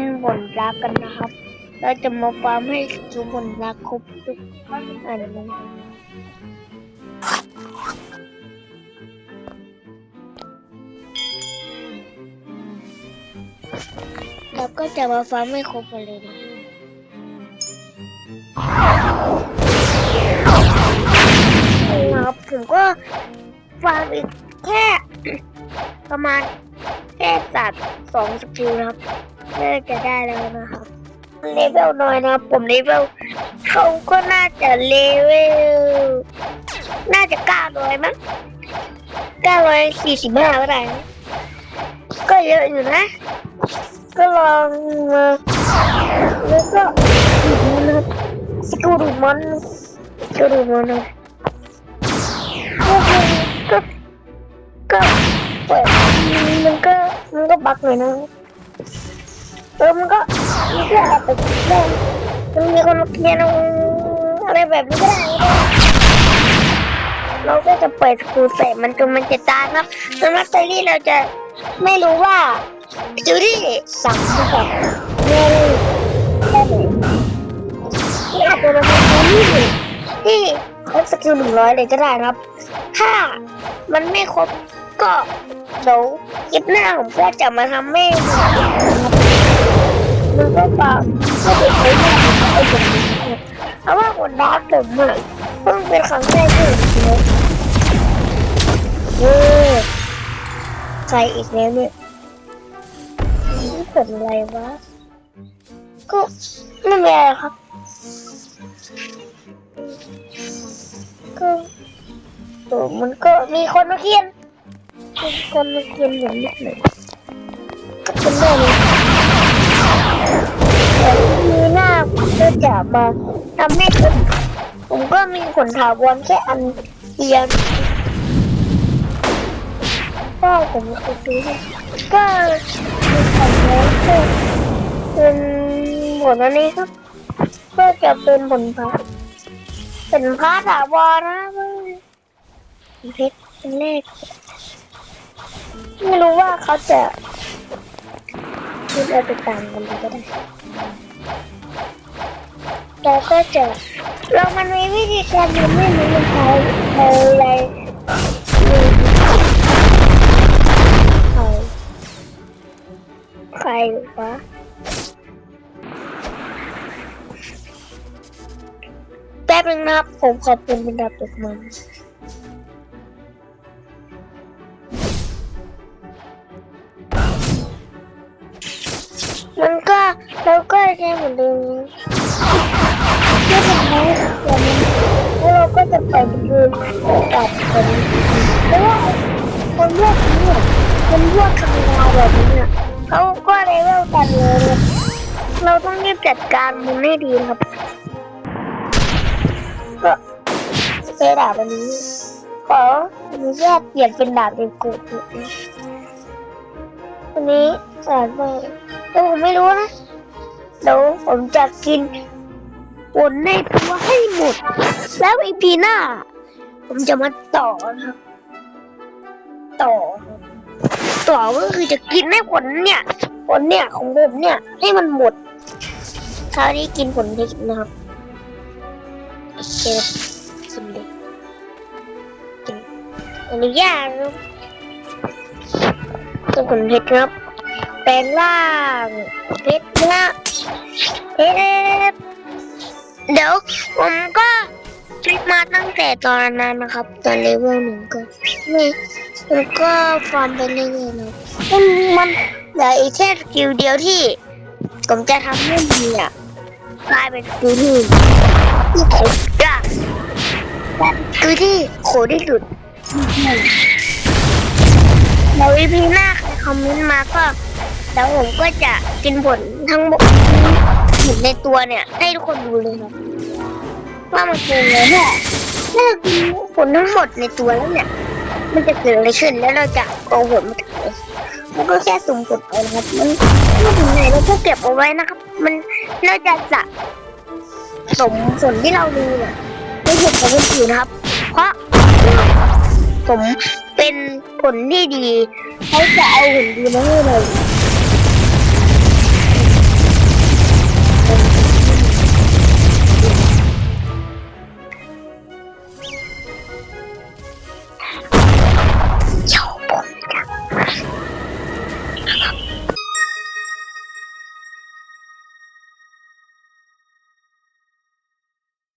กินผลรักกันนะครับ เราจะมาฟาร์มให้ทุกผลรักครบทุกอันเลยเราก็จะมาฟาร์มให้ครบกันเลยนะนะครับผมก็ฟาร์มอีกแค่ประมาณ แค่ตัดสองสกิลนะครับเลิกจะได้แล้วนะครับเลเวลน้อยนะครับ ผมเลเวลเขาก็น่าจะเลเวลน่าจะเก้าร้อยมั้งเก้าร้อยสี่สิบห้าก็ได้ก็เยอะอยู่นะ ก็ลองมาแล้วก็ดูมันนะสกิลดูมันสกิลดูมันนะ มันก็บักเลยนะเออมันก็มันก็แอบไปคิดได้มันมีคนมาเขียนเอะไรแบบนี้ก็ได้เราก็จะเปิดสกูใส่มันจนมันจะตายครับแล้วมัตเตอรี่เราจะไม่รู้ว่าจูดี้สั่งมาจากเงินได้ไหมที่อาจจะเป็นจูดี้ที่ครบสกิลหนึ่งร้อยเลยก็ได้ครับ ถ้ามันไม่ครบ ก็เดี๋ยวคลิปหน้าผมก็จะมาทำให้ดูนะครับมันก็ปากก็เป็นไปได้ไอ้ผมเพราะว่าคนรักผมอะเพิ่งเป็นครั้งแรกที่ผมเจอเออใครอีกแล้วเนี่ยนี่ผลอะไรวะก็ไม่มีอะไรครับก็เออมันก็มีคนมาเขียน มีคนมาเขียนอย่างนิดหนึ่งก็เป็นได้เลยมีหน้าผมก็จะมาทำให้ผมผมก็มีขนถาวรแค่อันเดียวก็ผมก็ซื้อก็มีของแล้วก็เป็นผลอันนี้ครับก็จะเป็นผลพัดเป็นพระถาวรนะเพชรเป็นเลข รู้ว่าเขาจะคิดอะไรไปตามกันดีก็ได้เราก็จะเรามันมีวิธีการทำให้มันใช้อะไรใครใครวะแป๊บนึงนะครับผมขอบคุณเป็นดับตกมัน มันก็เราก็ใช้เหมือนเดิมไม่ทำให้เดี๋ยวมันแล้วเราก็จะไปดูกับคนเพราะว่าคนพวกนี้เนี่ยคนพวกทำงานแบบนี้เขาก็เลเวลกันเลย เราต้องรีบจัดการมันให้ดีครับ ก็เจอดาบอันนี้ ขออนุญาตเปลี่ยนเป็นดาบเด็กกูอันนี้สารไป แต่ผมไม่รู้นะเดี๋ยวผมจะกินวนในตัวให้หมด แล้วอีพีหน้า ผมจะมาต่อนะครับต่อ ต่อก็คือจะกินให้ผลเนี่ยผลเนี่ยของผมเนี่ย ให้มันหมดคราวนี้กินผลพริกนะครับโอเคกินเลยกินอนุญาตนะครับกินผลพริกครับ แปลงร่างเพชรนะเพชรเดี๋ยวผมก็คลิปมาตั้งแต่ตอนนั้นนะครับ ตอนเลเวลหนึ่งก็นี่ผมก็ฟาร์มไปเรื่อยๆนะมันมันเหลืออีกแค่สกิลเดียวที่ ผมจะทำให้ดีอะกลายเป็นสกิลที่ที่โคตรยากและกิลที่โคตรที่สุดเดี๋ยวอีพีหน้าใครคอมเมนต์มาก็ เดี๋ยวผมก็จะกินผลทั้งหมดในตัวเนี่ย ให้ทุกคนดูเลยครับว่ามันเป็นไงแค่ถ้าเรากินผลทั้งหมดในตัวแล้วเนี่ย มันจะเกิดอะไรขึ้นแล้วเราจะเอาผลมาขายมันก็แค่สุ่มผลเอานะครับมันไม่ถึงไหนเราก็เก็บเอาไว้นะครับ มันเราจะสะสมผลที่เราดูเนี่ยไม่เก็บเอาไว้ถือนะครับ เพราะผมเป็นผลที่ดีเขาจะเอาผลดีมาให้เรา